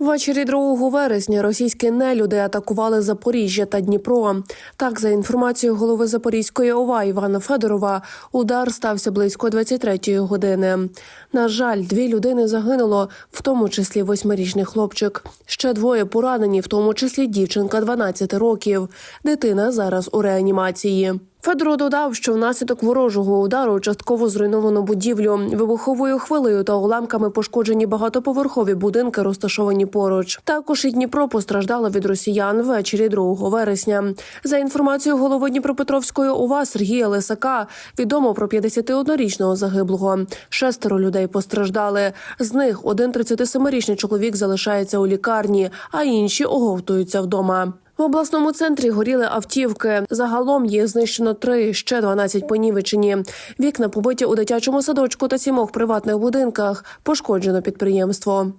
Ввечері 2 вересня російські нелюди атакували Запоріжжя та Дніпро. Так, за інформацією голови Запорізької ОВА Івана Федорова, удар стався близько 23-ї години. На жаль, дві людини загинуло, в тому числі восьмирічний хлопчик. Ще двоє поранені, в тому числі дівчинка 12 років. Дитина зараз у реанімації. Федоро додав, що внаслідок ворожого удару частково зруйновано будівлю вибуховою хвилею та уламками пошкоджені багатоповерхові будинки, розташовані поруч. Також і Дніпро постраждало від росіян ввечері 2 вересня. За інформацією голови Дніпропетровської ОВА Сергія Лисака, відомо про 51-річного загиблого. Шестеро людей постраждали. З них один 37-річний чоловік залишається у лікарні, а інші оговтуються вдома. В обласному центрі горіли автівки. Загалом їх знищено три, ще 12 понівечені. Вікна побиті у дитячому садочку та сімох приватних будинках. Пошкоджено підприємство.